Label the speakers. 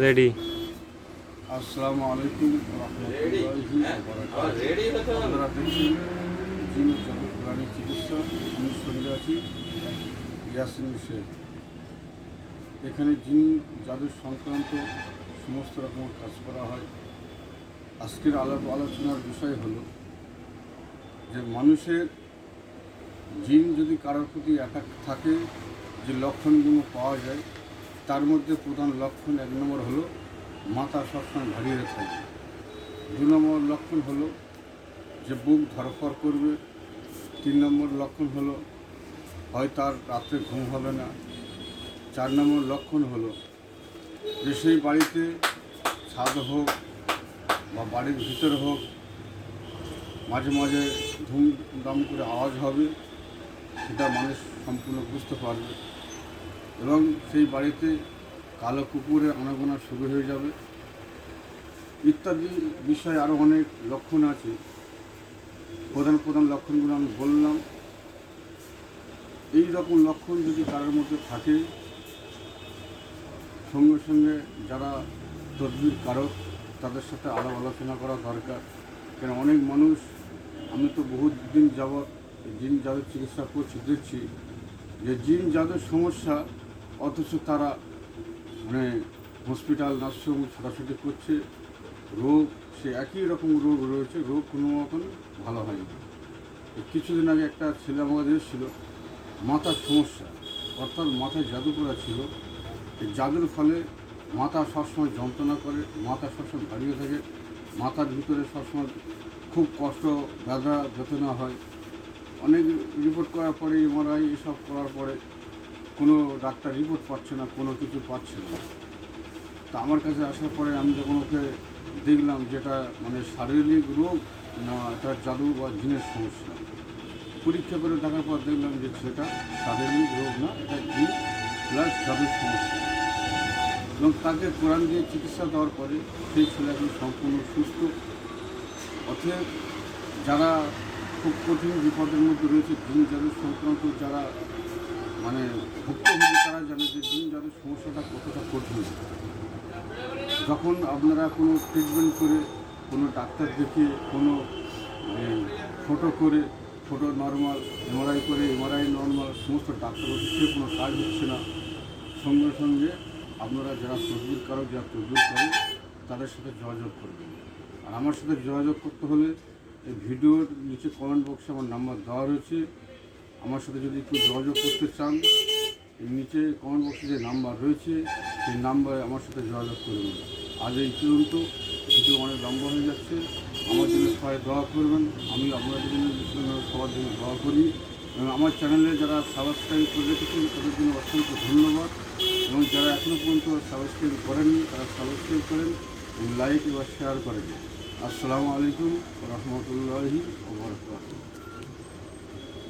Speaker 1: Ready
Speaker 2: চিকিৎসা আমি আছি এখানে জিন যাদের সংক্রান্ত সমস্ত রকম কাজ করা হয়। আজকের আলাপ আলোচনার বিষয় হলো যে মানুষের জিন যদি কারোর প্রতি অ্যাটাক থাকে, যে লক্ষণগুলো পাওয়া যায় তার মধ্যে প্রধান লক্ষণ এক নম্বর হলো মাথা সবসময় ভারী হয়ে থাকে। দু নম্বর লক্ষণ হলো যে বুক ধরফর করবে। তিন নম্বর লক্ষণ হলো হয় তার রাত্রে ঘুম হবে না। চার নম্বর লক্ষণ হলো যে সেই বাড়িতে ছাদ হোক বা বাড়ির ভিতর হোক মাঝে মাঝে ধুমধাম করে আওয়াজ হবে, সেটা মানুষ সম্পূর্ণ বুঝতে পারবে। এবং সেই বাড়িতে কালো কুকুরের আনাগোনা শুরু হয়ে যাবে। ইত্যাদি বিষয়ে আরও অনেক লক্ষণ আছে। প্রধান প্রধান লক্ষণগুলো আমি বললাম। এই রকম লক্ষণ যদি কারোর মধ্যে থাকে, সঙ্গে সঙ্গে যারা তদবির কারক, তাদের সাথে আরও আলোচনা করা দরকার। কেন অনেক মানুষ, আমি তো বহুত দিন যাবৎ জিন যাদের চিকিৎসা করছি, দেখছি যে জিন যাদের সমস্যা অথচ তারা মানে হসপিটাল নার্সিং ছোটাছুটি করছে। রোগ, সে একই রকম রোগ রয়েছে। রোগ কোনো মতন ভালো হয়নি। কিছুদিন আগে একটা ছেলে আমাদের এসেছিল, মাথার সমস্যা। অর্থাৎ মাথায় জাদু করা ছিল। জাদুর ফলে মাথা সবসময় যন্ত্রণা করে, মাথা সবসময় দাঁড়িয়ে থাকে। মাথার ভিতরে সবসময় খুব কষ্ট, ব্যথা বেদনা হয়। অনেক রিপোর্ট করার পরে এমআরআই এসব করার পরে কোনো ডাক্তার রিপোর্ট পাচ্ছে না, কোনো কিছু পাচ্ছে না। তা আমার কাছে আসার পরে আমি যখন ওকে দেখলাম যেটা মানে শারীরিক রোগ না, এটা জাদু বা জিনের সমস্যা, পরীক্ষা করে দেখার পর দেখলাম যে সেটা শারীরিক রোগ না, এটা জিন প্লাস জাদুর সমস্যা। এবং তাকে কোরআন দিয়ে চিকিৎসা দেওয়ার পরে সেই ছেলে এখন সম্পূর্ণ সুস্থ। অতএব যারা খুব কঠিন বিপদের মধ্যে রয়েছে, জিন জাদুর সংক্রান্ত যারা মানে ভুক্তভোগী তারা জানে যে জিন জাদুর সমস্যাটা কতটা কঠিন। যখন আপনারা কোনো ট্রিটমেন্ট করে, কোনো ডাক্তার দেখিয়ে, কোনো ফটো করে ফটো নর্মাল এমআরআই করে এমআরআই নর্মাল সমস্ত ডাক্তার ওষুধে কোনো কাজ হচ্ছে না। সঙ্গে সঙ্গে আপনারা যারা তদবির কারক যারা তদবির করে, তাদের সাথে যোগাযোগ করবেন। আর আমার সাথে যোগাযোগ করতে হলে এই ভিডিওর নিচে কমেন্ট বক্সে আমার নাম্বার দেওয়া রয়েছে। আমার সাথে যদি একটু যোগাযোগ করতে চান নিচে কমেন্ট বক্সে যে নাম্বার রয়েছে, সেই নাম্বারে আমার সাথে যোগাযোগ করবেন আজ এই পর্যন্ত। ভিডিও অনেক লম্বা হয়ে যাচ্ছে। আমার জন্য সবাই দোয়া করবেন। আমি আপনাদের জন্য সবার জন্য দোয়া করি। এবং আমার চ্যানেলে যারা সাবস্ক্রাইব করে রেখেছেন, তাদের জন্য অসংখ্য ধন্যবাদ। এবং যারা এখনও পর্যন্ত সাবস্ক্রাইব করেননি, তারা সাবস্ক্রাইব করেন এবং লাইক এবং শেয়ার করেন আসসালামু আলাইকুম রহমতুল্লাহি ওবরাকাতুহু